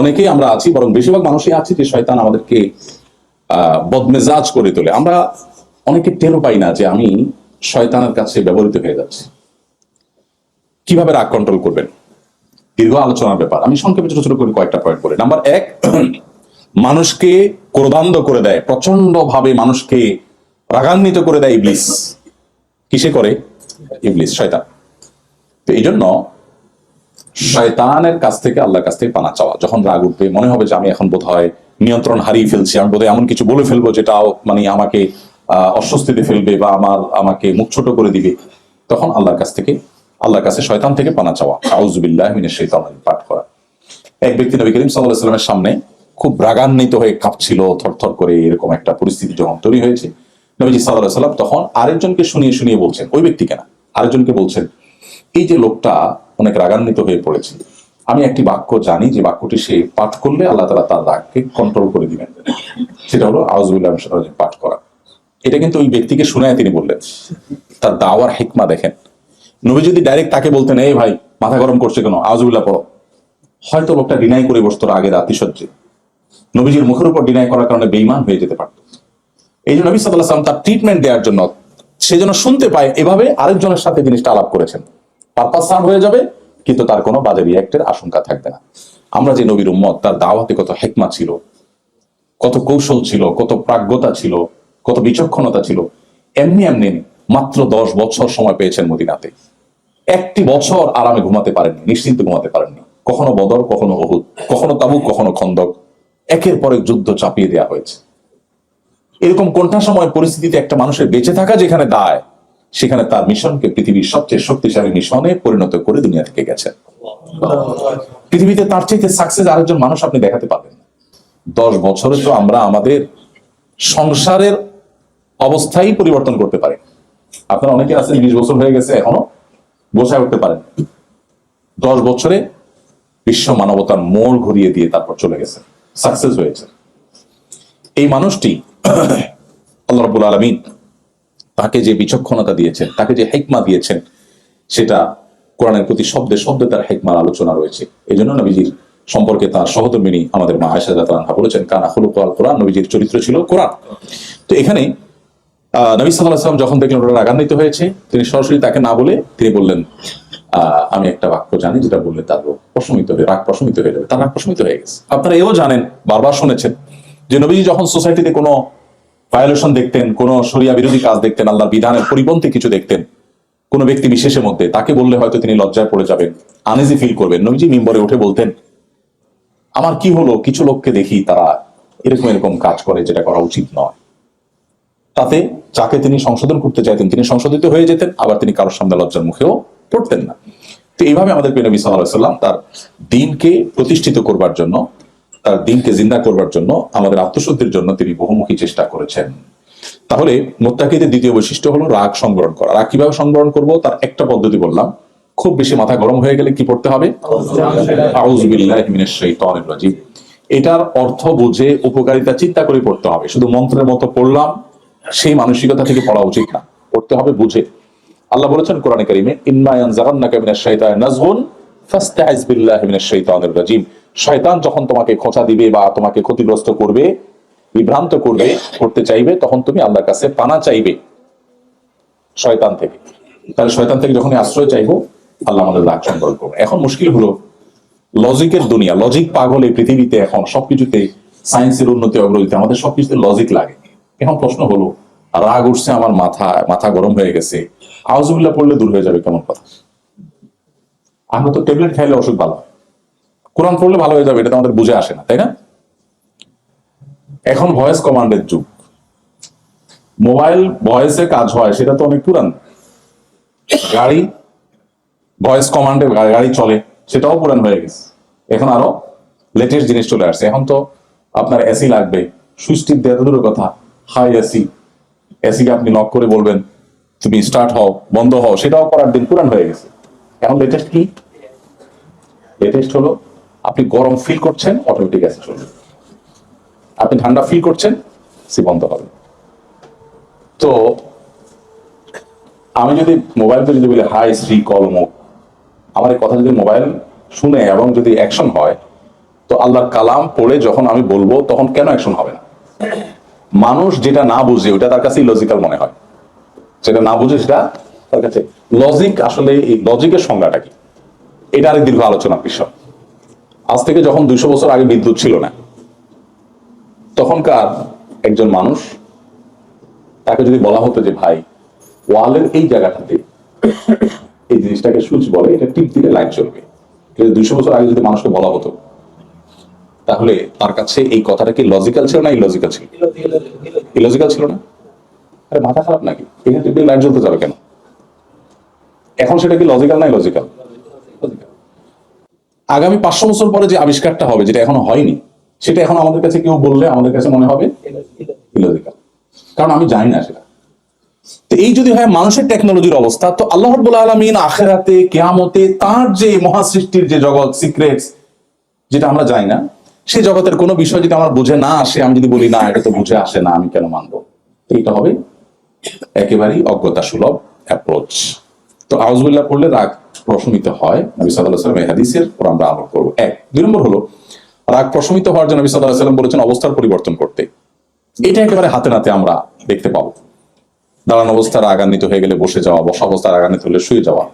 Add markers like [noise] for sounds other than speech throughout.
অনেকেই আমরা আছি, বরং বেশিরভাগ মানুষই আছি যে শয়তান আমাদেরকে বদমেজাজ করে তোলে। আমরা অনেকে টেরও পাই না যে আমি শয়তানের কাছে ব্যবহৃত হয়ে যাচ্ছি। কীভাবে রাগ কন্ট্রোল করবেন? দীর্ঘ আলোচনার ব্যাপার। আমি সংক্ষেপে ছোট ছোট করে কয়েকটা পয়েন্ট বলি। নাম্বার এক, [clears throat] মানুষকে ক্রোধান্ধ করে দেয় প্রচণ্ড ভাবে মানুষকে রাগান্বিত করে দেয় ইবলিস। কিসে করে? ইবলিস, শয়তান। তো এই জন্য শয়তানের কাছ থেকে আল্লাহর কাছ থেকে পানা চাওয়া। যখন রাগ উঠবে, মনে হবে যে আমি এখন বোধ হয় নিয়ন্ত্রণ হারিয়ে ফেলছি। আমি বোধহয় এমন কিছু বলে ফেলব যেটাও মানে আমাকে অস্বস্তিতে ফেলবে বা আমার, আমাকে মুখ ছোট করে দিবে। তখন আল্লাহর কাছ থেকে, আল্লাহর কাছে শয়তান থেকে পানা চাওয়া। আউজুবিল্লাহ শৈতান পাঠ করা। এক ব্যক্তি নবী করিম সাল্লাহ সাল্লামের সামনে খুব রাগান্বিত হয়ে কাঁপছিল, থরথর করে এরকম একটা পরিস্থিতি যখন তৈরি হয়েছে। নবীজি সাল্লাহ সাল্লাম তখন আরেকজনকে শুনিয়ে শুনিয়ে বলছেন, ওই ব্যক্তি কেনা আরেকজনকে বলছেন, এই যে লোকটা অনেক রাগান্বিত হয়ে পড়েছে। আমি একটি বাক্য জানি, যে বাক্যটি সে পাঠ করলে আল্লাহ তালা তার রাগকে কন্ট্রোল করে দিবেন। সেটা হলো আউজবুল্লাহ পাঠ করা। এটা কিন্তু ওই ব্যক্তিকে শুনায় তিনি বললেন। তার দাওয়ার হেকমা দেখেন। নবী যদি ডাইরেক্ট তাকে বলতেন, এই ভাই, মাথা গরম করছে কেন? আউজবুল্লাহ পড়ো। হয়তো লোকটা ডিনাই করে বসতো আগের আতিশয্যে। নবীজির মুখের উপর ডিনাই করার কারণে বেইমান হয়ে যেতে পারত। এই জন্য নবী সাল্লাম তার ট্রিটমেন্ট দেওয়ার জন্য, সে যেন শুনতে পায়, এভাবে আরেকজনের সাথে জিনিসটা আলাপ করেছেন। পারপাস সার্ভ হয়ে যাবে, কিন্তু তার কোনো বাজে রিয়াক্টের আশঙ্কা থাকবে না। আমরা যে নবীর উম্মত, তার দাওয়াতে কত হেকমা ছিল, কত কৌশল ছিল, কত প্রাজ্ঞতা ছিল, কত বিচক্ষণতা ছিল, এমনি এমনি মাত্র দশ বছর সময় পেয়েছেন মদিনাতে। একটি বছর আরামে ঘুমাতে পারেননি, নিশ্চিন্তে ঘুমাতে পারেননি। কখনো বদর, কখনো অহুদ কখনো তাবুক, কখনো খন্দক। একের পর এক যুদ্ধ চাপিয়ে দেওয়া হয়েছে। এরকম কোনটা সময় পরিস্থিতিতে একটা মানুষের বেঁচে থাকা যেখানে দায় সেখানে তার মিশনকে পৃথিবীর সবচেয়ে শক্তিশালী মিশনে পরিণত করে দুনিয়া থেকে গেছে। পৃথিবীতে তার চাইতে সাকসেস আরেকজন মানুষ আপনি দেখাতে পারবেন দশ বছরে তো আমরা আমাদের সংসারের অবস্থাই পরিবর্তন করতে পারি। আপনারা অনেকে আছেন, বিশ বছর হয়ে গেছে এখনও বসে উঠতে পারেন। দশ বছরে বিশ্ব মানবতার মোড় ঘুরিয়ে দিয়ে তারপর চলে গেছে। সাকসেস হয়েছে। এই মানুষটি, আল্লাহ রাব্বুল আলামিন তাকে যে বিচক্ষণতা দিয়েছেন, তাকে যে হেকমা দিয়েছেন, সেটা কোরআনের প্রতি শব্দে শব্দে তার হেকমার আলোচনা রয়েছে। এই জন্য নবীজির সম্পর্কে তার সহধর্মিনী আমাদের মা আয়সা জাতানহা বলেছেন, কানা হলুক আল কোরআন নবীজির চরিত্র ছিল কোরআন। তো এখানে নবী সাল্লাহ সাল্লাম যখন দেখলেন ওরা রাগান্বিত হয়েছে, তিনি সরাসরি তাকে না বলে তিনি বললেন আমি একটা বাক্য জানি যেটা বললে তার প্রশমিত হয়ে, রাগ প্রশমিত হয়ে যাবে, তার রাগ প্রশমিত হয়ে গেছে। আপনারা এও জানেন, বারবার শুনেছেন যে নবীজি যখন সোসাইটিতে কোনো ভায়োলেশন দেখতেন, কোন শরিয়া বিরোধী কাজ দেখতেন, আল্লাহর বিধানের পরিপন্থী কিছু দেখতেন। কোন ব্যক্তি বিশেষের মধ্যে, তাকে বললে হয়তো তিনি লজ্জায় পড়ে যাবেন আনইজি ফিল করবেন। নবীজি মিম্বরে উঠে বলতেন, আমার কি হলো? কিছু লোককে দেখি, তারা এরকম এরকম কাজ করে, যেটা করা উচিত নয়। তাতে যাকে তিনি সংশোধন করতে চাইতেন, তিনি সংশোধিত হয়ে যেতেন, আবার তিনি কারোর সামনে লজ্জার মুখেও পড়তেন না। তো এইভাবে আমাদের নবী সাল্লাহ সাল্লাম তার দিনকে প্রতিষ্ঠিত করবার জন্য তার দিনকে জিন্দা করবার জন্য আমাদের আত্মশুদ্ধির জন্য তিনি বহুমুখী চেষ্টা করেছেন। তাহলে মোত্তাকিদের দ্বিতীয় বৈশিষ্ট্য হলো রাগ সংবরণ করা। রাগ কীভাবে সংবরণ করব? তার একটা পদ্ধতি বললাম। খুব বেশি মাথা গরম হয়ে গেলে কি পড়তে হবে? এটার অর্থ বুঝে, উপকারিতা চিন্তা করে পড়তে হবে। শুধু মন্ত্রের মতো পড়লাম, সেই মানসিকতা থেকে পড়া উচিত না। পড়তে হবে বুঝে। আল্লাহ বলেছেন কোরআনে কারিমে ইম্মা ইয়ানজাগান্নাকা মিনাশ শাইতানি নাজগুন ফাস্তাইজ বিল্লাহি মিনাশ শাইতানির রাজিম শয়তান যখন তোমাকে খোঁচা দিবে বা তোমাকে ক্ষতিগ্রস্ত করবে, বিভ্রান্ত করবে, করতে চাইবে, তখন তুমি আল্লাহর কাছে পানা চাইবে শয়তান থেকে। তাহলে শয়তান থেকে যখন আশ্রয় চাইব, আল্লাহ আমাদের রাগ সংবরণ করবে এখন মুশকিল হলো লজিকের দুনিয়া লজিক পাগল এই পৃথিবীতে এখন সবকিছুতে সায়েন্সের উন্নতি অগ্রগতি আমাদের সবকিছুতে লজিক লাগে। এখন প্রশ্ন হলো, রাগ উঠছে আমার মাথা মাথা গরম হয়ে গেছে আওয়াজুল্লাহ পড়লে দূর হয়ে যাবে কেমন কথা? আমরা তো ট্যাবলেট খাইলে অসুখ ভালো হয়। কোরআন পড়লে ভালো হয়ে যাবে, এটা আমাদের বুঝে আসে না, তাই না? এখন ভয়েস কমান্ডের যুগ। মোবাইল ভয়েসে কাজ হয়, সেটা তো অনেক পুরান। গাড়ি ভয়েস কমান্ডে গাড়ি চলে, সেটাও পুরান হয়ে গেছে। এখন আরও লেটেস্ট জিনিস চলে আসছে। এখন তো আপনার এসি লাগবে সুইচ টিপ দেওয়া দূরের কথা। হাই এসি, এসিকে আপনি লক করে বলবেন, তুমি স্টার্ট হও, বন্ধ হও। সেটাও করার দিন পুরান হয়ে গেছে। এখন লেটেস্ট কি? লেটেস্ট হলো আপনি গরম ফিল করছেন অটোমেটিক এসি চলবে আপনি ঠান্ডা ফিল করছেন সে বন্ধ হবে। তো, আমি যদি মোবাইলকে যদি বলি হাই শ্রী কল মুখ আমার এই কথা যদি মোবাইল শুনে এবং যদি অ্যাকশন হয়, তো আল্লাহর কালাম পড়ে যখন আমি বলব, তখন কেন অ্যাকশন হবে না? মানুষ যেটা না বুঝে, ওটা তার কাছে লজিক্যাল মনে হয়। যেটা না বুঝে, সেটা তার কাছে লজিক আসলে এই লজিকের সংজ্ঞাটা কি? এটা আরেক দীর্ঘ আলোচনার বিষয় আজ থেকে যখন দুইশো বছর আগে বিদ্যুৎ ছিল না, তখনকার একজন মানুষ তাকে যদি বলা হতো যে, ভাই, ওয়ালের এই জায়গাটাতে এই জিনিসটাকে সুইচ বলে, এটা টিপ দিলে লাইট জ্বলবে। কিন্তু দুইশো বছর আগে যদি মানুষকে বলা হতো, তাহলে তার কাছে এই কথাটা কি লজিক্যাল ছিল না ইলজিক্যাল ছিল? ইলজিক্যাল ছিল না? আরে, মাথা খারাপ নাকি? এখানে লাইট জ্বলতে যাবে কেন? এখন সেটা কি লজিক্যাল না ইলজিক্যাল আগামী পাঁচশো বছর পরে যে আবিষ্কারটা হবে, যেটা এখনও হয়নি, সেটা এখন আমাদের কাছে কেউ বললে আমাদের কাছে মনে হবে কারণ আমি জানি না সেটা। তো এই যদি হয় মানুষের টেকনোলজির অবস্থা, তো আল্লাহ আলমিন আখেরাতে, কেয়ামতে তার যে মহাসৃষ্টির যে জগৎ সিক্রেটস যেটা আমরা জানি না সেই জগতের কোনো বিষয় যদি আমার বুঝে না আসে, আমি যদি বলি, না, এটা তো বুঝে আসে না, আমি কেন মানবো? এটা হবে একেবারেই অজ্ঞতা সুলভ অ্যাপ্রোচ তো আউজবুল্লাহ পড়লে রাগ। প্রশমিত হয় নবী সাল্লাহ এই হাদিসের পর আমরা আমল করব। এক। দুই নম্বর হলো, রাগ প্রশমিত হওয়ার জন্য নবী সাল্লাহ সাল্লাম বলেছেন অবস্থার পরিবর্তন করতে। এটা একেবারে হাতে নাতে আমরা দেখতে পাবো। দাঁড়ানো অবস্থায় রাগান্বিত হয়ে গেলে বসে যাওয়া, বসা অবস্থায় রাগান্বিত হলে শুয়ে যাওয়া।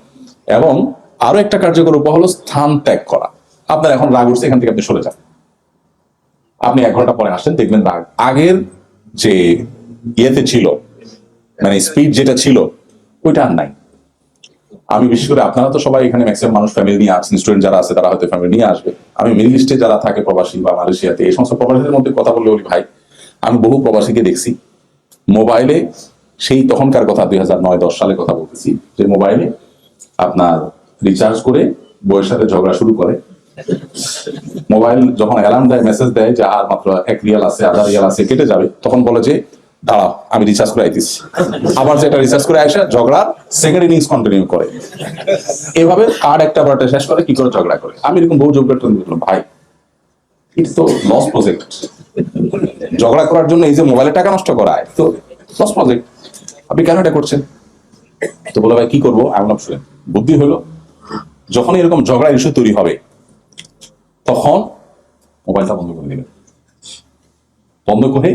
এবং আরও একটা কার্যকর উপায় হলো স্থান ত্যাগ করা। আপনার এখন রাগ উঠছে, এখান থেকে আপনি সরে যান। আপনি এক ঘণ্টা পরে আসেন দেখবেন রাগ আগের যে ইয়েতে ছিল মানে স্পিড যেটা ছিল, ওইটা আর নাই। আমি বিশেষ করে আপনারা তো সবাই এখানে ম্যাক্সিমাম মানুষ ফ্যামিলি নিয়ে আসছেন স্টুডেন্ট যারা আছে তারা হয়তো ফ্যামিলি নিয়ে আসবে। আমি মিডল ইস্টে যারা থাকে প্রবাসী বা মালয়েশিয়াতে, এই সমস্ত প্রবাসীদের মধ্যে কথা বললে বলি, ভাই, আমি বহু প্রবাসীকে দেখছি। মোবাইলে সেই তখনকার কথা, দুই হাজার নয় দশ সালে কথা বলতেছি, যে মোবাইলে আপনার রিচার্জ করে বইয়ের সাথে ঝগড়া শুরু করে। মোবাইল যখন অ্যালার্ম দেয় মেসেজ দেয় যে আর মাত্র এক রিয়াল আছে, আধা রিয়াল আছে, কেটে যাবে। তখন বলে যে দাঁড়াও, আমি রিচার্জ করে আইতেছি। আবার যেটা রিচার্জ করে আসে, ঝগড়া সেকেন্ড ইনিংস কন্টিনিউ করে। এভাবে কার্ড একটা বারটা শেষ করে, কি করে ঝগড়া করে? আমি এরকম বহু যোগ্য দেখলাম ভাই ইটস তো লস প্রজেক্ট ঝগড়া করার জন্য এই যে মোবাইলে টাকা নষ্ট করায় তো লস প্রজেক্ট আপনি কেন এটা করছেন? তো বলে, ভাই, কি করব? এমন অপশন বুদ্ধি হলো যখন এরকম ঝগড়া ইস্যু তৈরি হবে, তখন মোবাইলটা বন্ধ করে দিবেন। বন্ধ করে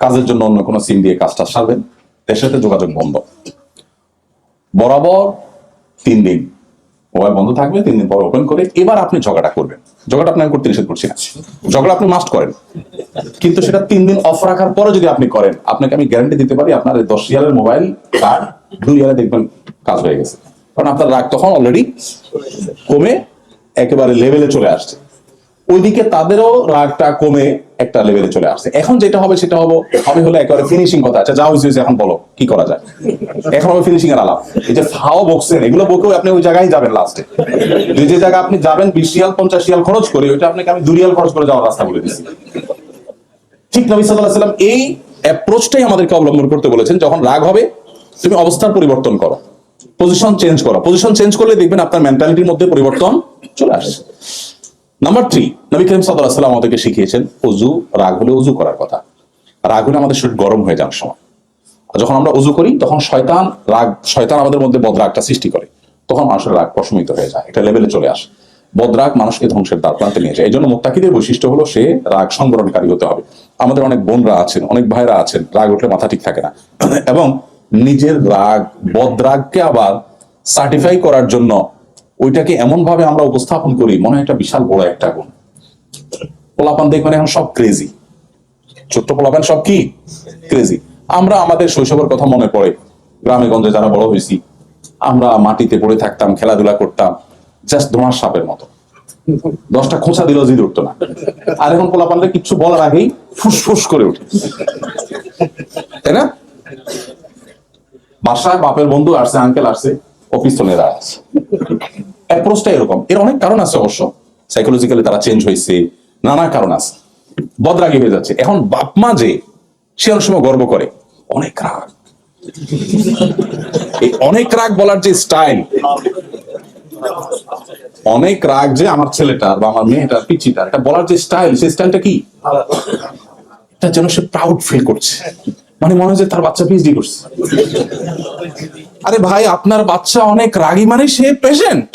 কাজের জন্য অন্য কোনো সিম দিয়ে কাজটা সারবেন। এর সাথে যোগাযোগ বন্ধ। বরাবর তিন দিন মোবাইল বন্ধ থাকবে তিন দিন পর ওপেন করে এবার আপনি ঝগড়া করবেন। ঝগড়া আপনি করতে নিষেধ করছি না। ঝগড়া আপনি মাস্ট করেন। কিন্তু সেটা তিন দিন অফ রাখার পরে যদি আপনি করেন, আপনাকে আমি গ্যারান্টি দিতে পারি আপনার দশ ইয়ারের মোবাইল কার্ড দুই ইয়ারে দেখবেন কাজ হয়ে গেছে। কারণ আপনার রাগ তখন অলরেডি কমে একেবারে লেভেলে চলে আসছে। ওইদিকে তাদেরও রাগটা কমে একটা লেভেলে চলে আসছে। এখন যেটা হবে, সেটা হবে হবে হলো একেবারে ফিনিশিং কথা। আচ্ছা যা হয়েছে এখন বলো, কি করা যায়? এখন হবে ফিনিশিং এর আলাপ। এই যে ফাও বকছেন এগুলো বকেও আপনি ওই জায়গায় যাবেন লাস্টে যে যে জায়গায় আপনি যাবেন, বিশ রিয়াল, পঞ্চাশ রিয়াল খরচ করে, ওইটা আপনাকে আমি দুই রিয়াল খরচ করে যাওয়ার রাস্তা বলে দিচ্ছি ঠিক নবী সাল্লাহ সাল্লাম এই অ্যাপ্রোচটাই আমাদেরকে অবলম্বন করতে বলেছেন, যখন রাগ হবে, তুমি অবস্থার পরিবর্তন করো। পজিশন চেঞ্জ করো। পজিশন চেঞ্জ করলে দেখবেন আপনার মেন্টালিটির মধ্যে পরিবর্তন চলে আসছে। নাম্বার থ্রি নবী করিম সাল্লাহ সাল্লাম আমাদেরকে শিখিয়েছেন অজু রাগ হলে অজু করার কথা। রাগ হলে আমাদের শরীর গরম হয়ে যাওয়ার সময়। যখন আমরা অজু করি, তখন শয়তান রাগ, শয়তান আমাদের মধ্যে বদরাগটা সৃষ্টি করে। তখন মানুষের রাগ প্রশমিত হয়ে যায়। এটা লেভেলে চলে আসে। বদরাগ মানুষকে ধ্বংসের দ্বার প্রান্তে নিয়ে যায়। এই জন্য মোত্তাকিদের বৈশিষ্ট্য হলো সে রাগ সংবরণকারী হতে হবে। আমাদের অনেক বোনরা আছেন, অনেক ভাইরা আছেন, রাগ উঠলে মাথা ঠিক থাকে না। এবং নিজের রাগ, বদরাগকে আবার সার্টিফাই করার জন্য ওইটাকে এমন ভাবে আমরা উপস্থাপন করি, মনে হয় একটা বিশাল বড় একটা গুণ। পোলাপান দেখবেন এখন সব ক্রেজি ছোট্ট পোলাপান সব কি? ক্রেজি আমরা আমাদের শৈশবের কথা মনে পড়ে। গ্রামে গঞ্জে যারা বড় হয়েছি, আমরা মাটিতে পড়ে থাকতাম, খেলাধুলা করতাম জাস্ট ধোঁয়ার সাপের মতো। দশটা খোঁচা দিলেও জিদ উঠতো না। আর এখন পোলাপানরা কিচ্ছু বলার আগেই ফুসফুস করে উঠে। তাই না? বাসায় বাপের বন্ধু আসছে আঙ্কেল আসছে, অফিস চলে আছে অ্যাপ্রোচটা এরকম। এর অনেক কারণ আছে অবশ্য। সাইকোলজিক্যালি তারা চেঞ্জ হয়েছে, নানা কারণ আছে। বদরাগী হয়ে যাচ্ছে। এখন বাপ মা যে, সে অনেক সময় গর্ব করে। অনেক রাগ। এই অনেক রাগ বলার যে স্টাইল অনেক রাগ যে আমার ছেলেটার বা আমার মেয়েটার পিচিটার এটা বলার যে স্টাইল সেই স্টাইলটা কি? এটা যেন সে প্রাউড ফিল করছে। মানে মনে হয় যে তার বাচ্চা পিএইচডি করছে। আরে ভাই আপনার বাচ্চা অনেক রাগী মানে সে পেশেন্ট